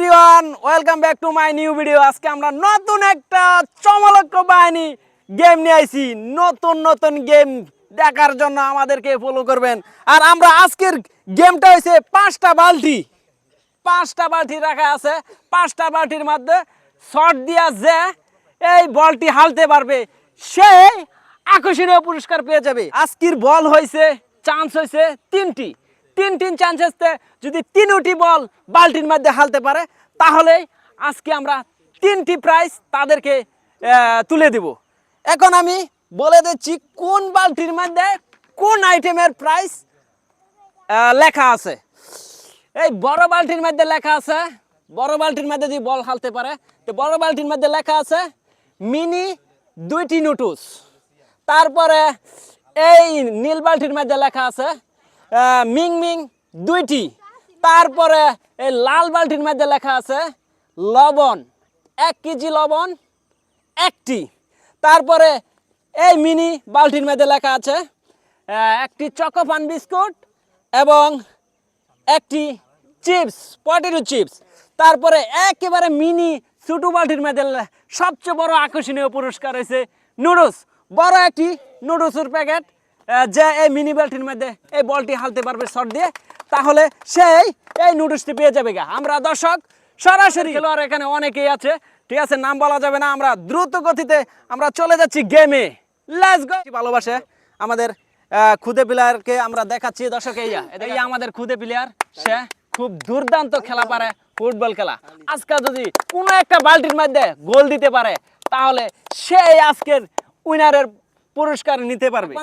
Everyone, welcome back to my new video. আজকে আমরা নতুন একটা চমলক্ষ বাহিনী গেম নিয়ে আইছি। নতুন নতুন গেম দেখার জন্য আমাদেরকে ফলো করবেন। আর আমরা আজকের গেমটা হয়েছে পাঁচটা বালতি। পাঁচটা বালতি রাখা আছে। পাঁচটা বালতির মধ্যে শট দিয়া যে এই বলটি হালতে পারবে, সে আকর্ষণীয় পুরস্কার পেয়ে যাবে। আজকের বল হয়েছে চান্স হয়েছে তিনটি। তিন তিন চান্স আসতে যদি তিনটি বল বালতির মধ্যে হালতে পারে তাহলে আজকে আমরা তিনটি প্রাইজ তাদেরকে তুলে দেব। এখন আমি বলে দিচ্ছি কোন বালতির মধ্যে কোন আইটেমের প্রাইস লেখা আছে। এই বড় বালতির মধ্যে লেখা আছে, বড় বালতির মধ্যে যদি বল হালতে পারে, তো বড় বালতির মধ্যে লেখা আছে, মিনি দুইটি নুটুস তারপরে এই নীল বালতির মধ্যে লেখা আছে মিং মিং দুইটি। তারপরে এই লাল বালতির মধ্যে লেখা আছে, লবণ, এক কেজি লবণ, একটি। তারপরে এই মিনি বালতির মধ্যে লেখা আছে একটি চকোপান বিস্কুট এবং একটি চিপস, পটেটো চিপস। তারপরে একেবারে মিনি ছোটো বালতির মধ্যে সবচেয়ে বড় আকর্ষণীয় পুরস্কার হয়েছে নুডলস। বড় একটি নুডলসের প্যাকেট। যে এই মিনি বালতির মধ্যে এই বলটি হালতে পারবে শট দিয়ে, তাহলে সেই, এই নুডলসটি পেয়ে যাবে গা। আমরা দর্শক, সরাসরি খেলোয়াড় এখানে অনেকেই আছে, ঠিক আছে, নাম বলা যাবে না, আমরা দ্রুত গতিতে আমরা চলে যাচ্ছি গেমে ভালোবাসে আমাদের খুদে প্লেয়ারকে আমরা দেখাচ্ছি, দর্শক, এই আমাদের খুদে প্লেয়ার সে খুব দুর্দান্ত খেলা পারে, ফুটবল খেলা। আজকে যদি কোনো একটা বালতির মধ্যে গোল দিতে পারে, তাহলে সে আজকের উইনারের পুরস্কার নিতে পারবে।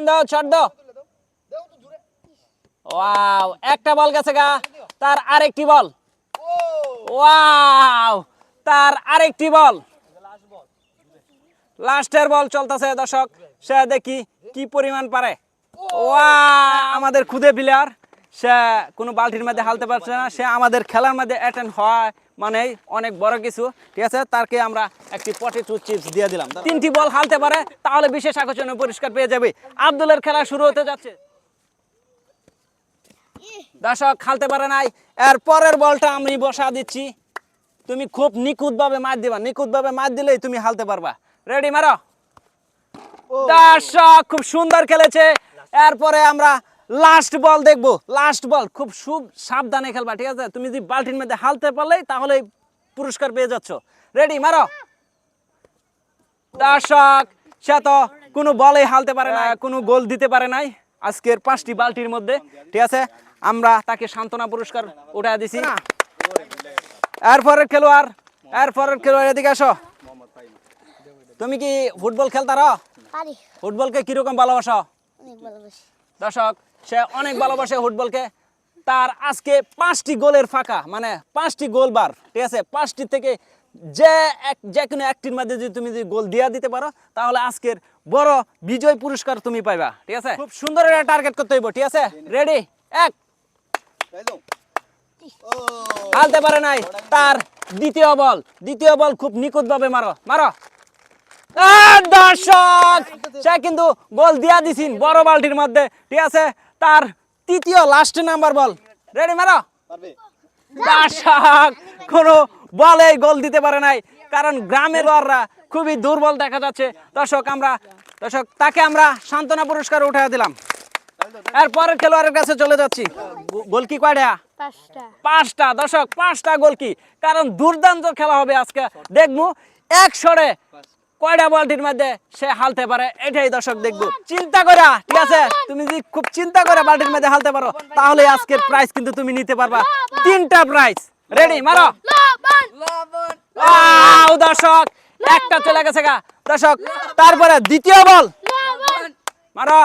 ওয়াও, একটা বল গেছে গা। তার আরেকটি বল। ওয়াও, তার আরেকটি বল। লাস্টের বল চলতেছে, দর্শক। সে দেখি কি পরিমাণ পারে। ওয়া আমাদের খুদে প্লেয়ার সে কোনো বালতির মধ্যে হালতে পারছে না সে আমাদের খেলার মধ্যে অ্যাটেন্ড হয় মানে অনেক বড় কিছু ঠিক আছে? তারকে আমরা একটি পটেটো চিপস দিয়ে দিলাম। তিনটি বল হালতে পারে তাহলে বিশেষ আকর্ষণীয় পুরস্কার পেয়ে যাবে। আব্দুলের খেলা শুরু হতে যাচ্ছে। দর্শক খালতে পারে নাই। এর পরের বলটা আমি বসা দিচ্ছি। তুমি খুব নিখুঁতভাবে মার দিবা। নিখুঁতভাবে মার দিলেই তুমি হালতে পারবা। রেডি মারো। দর্শক খুব সুন্দর খেলেছে। এরপরে আমরা লাস্ট বল দেখব লাস্ট বল খুব খুব সাবধানে খেলবা ঠিক আছে? তুমি যদি বাল্টির মধ্যে হালতে পারলেই তাহলে পুরস্কার পেয়ে যাচ্ছ। রেডি মারো। দর্শক সে তো কোনো বলে হালতে পারে না কোনো গোল দিতে পারে নাই আজকের পাঁচটি বালতির মধ্যে ঠিক আছে? আমরা তাকে সান্ত্বনা পুরস্কার উঠা দিছি। এরপরের খেলোয়াড় এরপরের খেলোয়াড় এদিকে আসো। তুমি কি ফুটবল খেলতারো পারি। ফুটবলকে কীরকম ভালোবাসি। দর্শক সে অনেক ভালোবাসে ফুটবলকে। তার আজকে পাঁচটি গোলের ফাঁকা মানে পাঁচটি গোল বার ঠিক আছে? পাঁচটি থেকে যে এক যে কোনো একটির মধ্যে যদি তুমি যদি গোল দিয়া দিতে পারো তাহলে আজকের বড় বিজয় পুরস্কার তুমি পাইবা ঠিক আছে? খুব সুন্দর একটা টার্গেট করতে হইব ঠিক আছে? রেডি এক। হালতে পারে নাই। তার দ্বিতীয় বল দ্বিতীয় বল খুব নিখুঁতভাবে মারো মারো। দর্শক সে কিন্তু গোল দিয়া দিছিন বড় বালতির মধ্যে ঠিক আছে? তার তৃতীয় লাস্ট নাম্বার বল। রেডি মারো? দর্শক কোনো বলে গোল দিতে পারে নাই। কারণ গ্রামের বলরা খুবই দুর্বল দেখা যাচ্ছে। দর্শক আমরা দর্শক তাকে আমরা সান্ত্বনা পুরস্কার উঠে দিলাম। এরপরের খেলোয়াড়ের কাছে চলে যাচ্ছি। গো- গোল কি কয়টা? পাঁচটা। পাঁচটা। দর্শক পাঁচটা গোল কি? কারণ দুর্দান্ত খেলা হবে আজকে। দেখব এক সরে কয়টা বলটির মধ্যে সে হালতে পারে? এটাই দর্শক দেখব। চিন্তা করা ঠিক আছে? তুমি যদি খুব চিন্তা করে বালতির মধ্যে হালতে পারো, তাহলে আজকের প্রাইস কিন্তু তুমি নিতে পারবা। তিনটা প্রাইস রেডি মারো। ওয়াও দর্শক, একটা চলে গেছে গা। দর্শক, তারপরে দ্বিতীয় বল। মারো।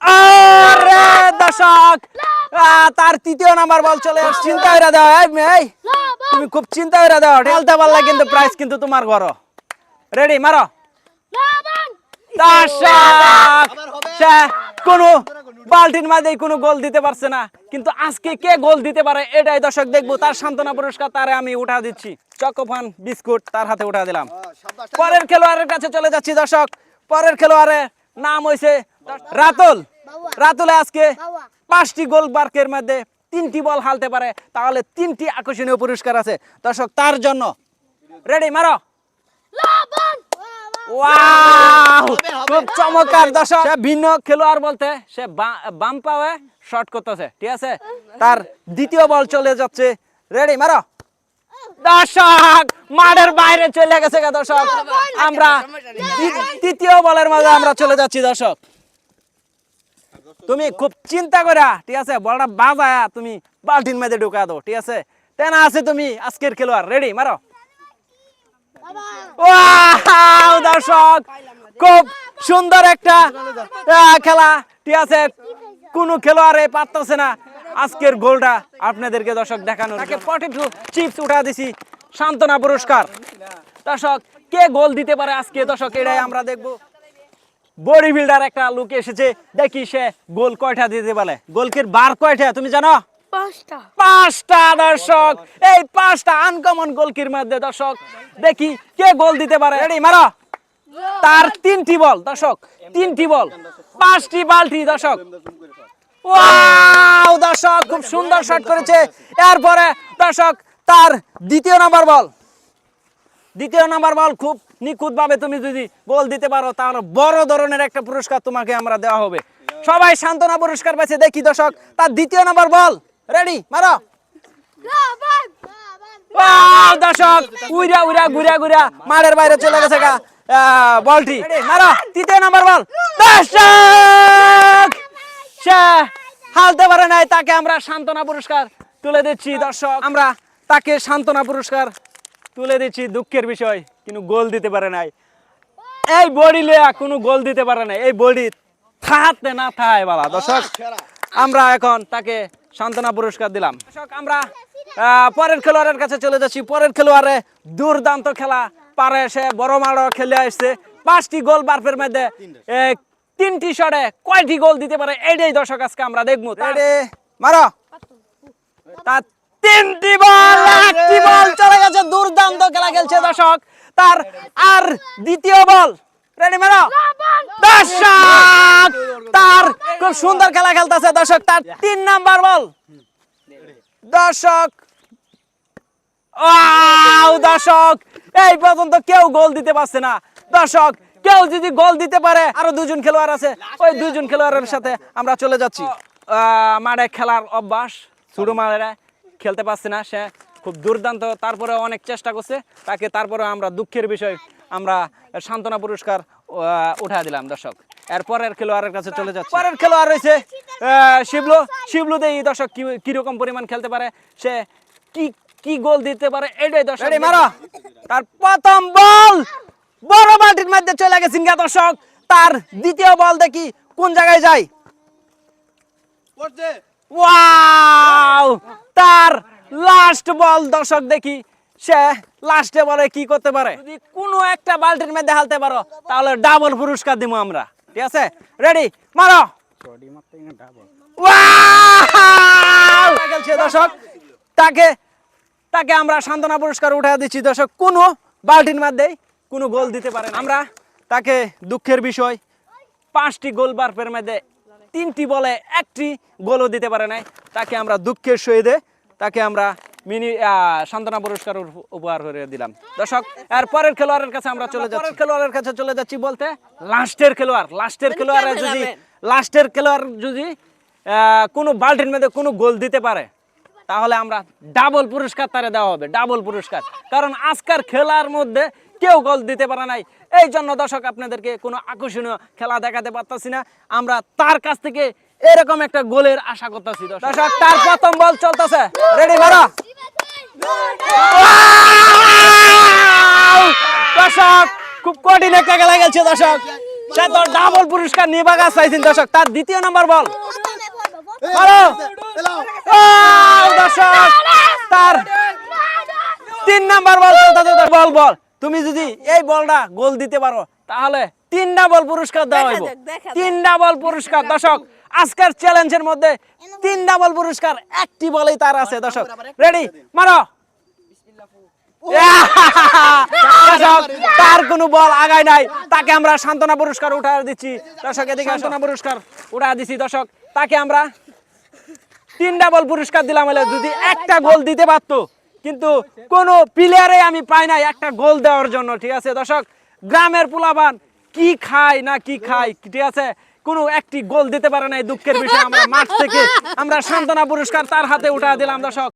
আরে দর্শক তার তৃতীয় নাম্বার বল চলে চিন্তা করে দাও তুমি খুব চিন্তা করে দাও, ঠেলতে পারলে কিন্তু প্রাইস কিন্তু তোমার ঘর রেডি মারো। কোনো বালতির মাঝে কোনো গোল দিতে পারছে না। কিন্তু আজকে কে গোল দিতে পারে এটাই দর্শক দেখব। তার সান্ত্বনা পুরস্কার তারে আমি উঠা দিচ্ছি। চকোফান বিস্কুট তার হাতে উঠা দিলাম। পরের খেলোয়াড়ের কাছে চলে যাচ্ছি দর্শক। পরের খেলোয়াড়ের নাম হয়েছে রাতুল। রাতুলে আজকে পাঁচটি গোল বার্কের মধ্যে তিনটি বল হালতে পারে। তাহলে তিনটি আকর্ষণীয় পুরস্কার আছে। দর্শক তার জন্য। রেডি মারো। খুব চমৎকার দর্শক। সে ভিন্ন খেলোয়াড় বলতে সে বাম পাওয়ে শট করতেছে ঠিক আছে? তার দ্বিতীয় বল চলে যাচ্ছে। রেডি মারো। দর্শক মাঠের বাইরে চলে গেছে দর্শক। আমরা তৃতীয় বলের মাঝে আমরা চলে যাচ্ছি দর্শক। তুমি খুব চিন্তা করা ঠিক আছে বলটা বাজায়া তুমি বালতির মধ্যে ঢুকা দাও ঠিক আছে? তেনা আছে তুমি আজকের খেলোয়াড়। রেডি মারো। ওয়াও দর্শক খুব সুন্দর একটা খেলা। ঠিক আছে কোনো খেলোয়াড়ে পারতেছে না আজকের গোলটা আপনাদেরকে দর্শক দেখানো তাকে পটেটো চিপস উঠা দিছি সান্ত্বনা পুরস্কার। দর্শক কে গোল দিতে পারে আজকে দর্শক এটাই আমরা দেখব। বডি বিল্ডার একটা লোক এসেছে দেখি সে গোল কয়টা দিতে পারে। গোলকের বার কয়টা তুমি জানো? পাঁচটা। পাঁচটা দর্শক। এই পাঁচটা আনকমন গোলকির মধ্যে দর্শক। দেখি কে গোল দিতে পারে। রেডি মারো। তার তিনটি বল দর্শক। তিনটি বল। পাঁচটি বালতি দর্শক। ওয়াও দর্শক, খুব সুন্দর শট করেছে। এরপরে দর্শক, তার দ্বিতীয় নাম্বার বল দ্বিতীয় নাম্বার বল খুব নিখুঁত ভাবে তুমি যদি গোল দিতে পারো, তাহলে বড় ধরনের একটা পুরস্কার তোমাকে আমরা দেওয়া হবে। সবাই সান্ত্বনা পুরস্কার পাচ্ছে। দেখি দর্শক, তার দ্বিতীয় নাম্বার বল রেডি মারো দর্শক, উইরা উইরা ঘুরা ঘুরা মাঠের বাইরে চলে গেছে গা বলটি। মারো, তৃতীয় নাম্বার বল দর্শক হালতে পারে নাই, তাকে আমরা সান্ত্বনা পুরস্কার তুলে দিচ্ছি, দর্শক। আমরা তাকে সান্ত্বনা পুরস্কার তুলে দিচ্ছি, দুঃখের বিষয়, কিন্তু গোল দিতে পারে নাই। এই বডি লিয়া কোনো গোল দিতে পারে নাই, এই বডি থাকতে না থায় বাবা, দর্শক। আমরা এখন তাকে সান্ত্বনা পুরস্কার দিলাম। দর্শক আমরা পরের খেলোয়াড়ের কাছে চলে যাচ্ছি। পরের খেলোয়াড়ে দুর্দান্ত খেলা। পারে সে বড় মারো খেলে আসছে। পাঁচটি গোল বার্ফের মধ্যে তিনটি শটে কয়টি গোল দিতে পারে এইটাই দর্শক আজকে আমরা দেখব। মারো। তার তিনটি বল একটি বল চলে গেছে। দুর্দান্ত খেলা খেলছে দর্শক। তার আর দ্বিতীয় বল। রেডি মারো দর্শক, তার খুব সুন্দর খেলা খেলতেছে। দর্শক, তার তিন নাম্বার বল। দর্শক দর্শক, এই পর্যন্ত কেউ গোল দিতে পারছে না। দর্শক, কেউ যদি গোল দিতে পারে, আরও দুজন খেলোয়াড় আছে। ওই দুজন খেলোয়াড়ের সাথে আমরা চলে যাচ্ছি। মাঠে খেলার অভ্যাস ছোট মাঠে খেলতে পারছে না, সে খুব দুর্দান্ত। তারপরে অনেক চেষ্টা করছে। তাকে তারপরে আমরা দুঃখের বিষয় আমরা সান্ত্বনা পুরস্কার উঠা দিলাম দর্শক। এরপরের খেলোয়াড়ের কাছে চলে যাচ্ছে। পরের খেলোয়াড় রয়েছে শিবলু। শিবলু দেই দর্শক কি কীরকম পরিমাণ খেলতে পারে? সে কি কি গোল দিতে পারে? এটাই দর্শক। মারো। তার প্রথম বল। বড় বাটির মধ্যে চলে গেছে গা দর্শক। তার দ্বিতীয় বল দেখি কোন জায়গায় যায়। ওয়াও তার লাস্ট বল দর্শক দেখি। সে লাস্টে বলে কি করতে পারে? যদি কোনো একটা বালতির মধ্যে হালতে পারো তাহলে ডাবল পুরস্কার দিব আমরা। ঠিক আছে? রেডি মারো! দর্শক। তাকে তাকে আমরা সান্ত্বনা পুরস্কার উঠে দিচ্ছি দর্শক। কোনো বালতির মধ্যে কোনো গোল দিতে পারে না। আমরা তাকে দুঃখের বিষয় পাঁচটি গোল বার্পের মধ্যে তিনটি বলে একটি গোলও দিতে পারে নাই। তাকে আমরা দুঃখের সহিতে তাকে আমরা মিনি সান্ত্বনা পুরস্কার উপ- উপহার করে দিলাম। দর্শক এর পরের খেলোয়াড়ের কাছে আমরা চলে যাচ্ছি। খেলোয়াড়ের কাছে চলে যাচ্ছি বলতে? লাস্টের খেলোয়াড় লাস্টের খেলোয়াড় যদি লাস্টের খেলোয়াড় যদি কোনো বাল্টির মধ্যে কোনো গোল দিতে পারে তাহলে আমরা ডাবল পুরস্কার তারে দেওয়া হবে ডাবল পুরস্কার। কারণ আজকের খেলার মধ্যে কেউ গোল দিতে পারে নাই। এই জন্য দর্শক আপনাদেরকে কোনো আকর্ষণীয় খেলা দেখাতে পারতাছি না। আমরা তার কাছ থেকে এরকম একটা গোলের আশা করতেছি দর্শক। তার প্রথম বল চলতেছে। রেডি মারা দর্শক খুব কঠিন একটা খেলা গেছে দর্শক। সে তো ডাবল পুরস্কার নিয়ে বাগা চাইছেন দর্শক। তার দ্বিতীয় নাম্বার বল। দর্শক তার তিন নাম্বার বল বল বল। তুমি যদি এই বলটা গোল দিতে পারো তাহলে তিন ডাবল পুরস্কার দেওয়া হইব। তিন ডাবল পুরস্কার দর্শক আজকের চ্যালেঞ্জের মধ্যে তিন ডাবল পুরস্কার একটি বলেই তার আছে দর্শক। রেডি মারো। তার কোনো বল আগায় নাই। তাকে আমরা সান্ত্বনা পুরস্কার উঠা দিচ্ছি। দর্শক এদিকে সান্ত্বনা। পুরস্কার উঠা দিচ্ছি দর্শক। তাকে আমরা তিন ডাবল পুরস্কার দিলাম হলে যদি একটা গোল দিতে পারতো কিন্তু কোনো প্লেয়ারে আমি পাই নাই একটা গোল দেওয়ার জন্য ঠিক আছে দর্শক? গ্রামের পোলাবান, কি খায় না কি খায়, ঠিক আছে? কোনো একটি গোল দিতে পারে না এই দুঃখের বিষয়, আমরা মাঠ থেকে আমরা সান্ত্বনা পুরস্কার তার হাতে উঠা দিলাম, দর্শক।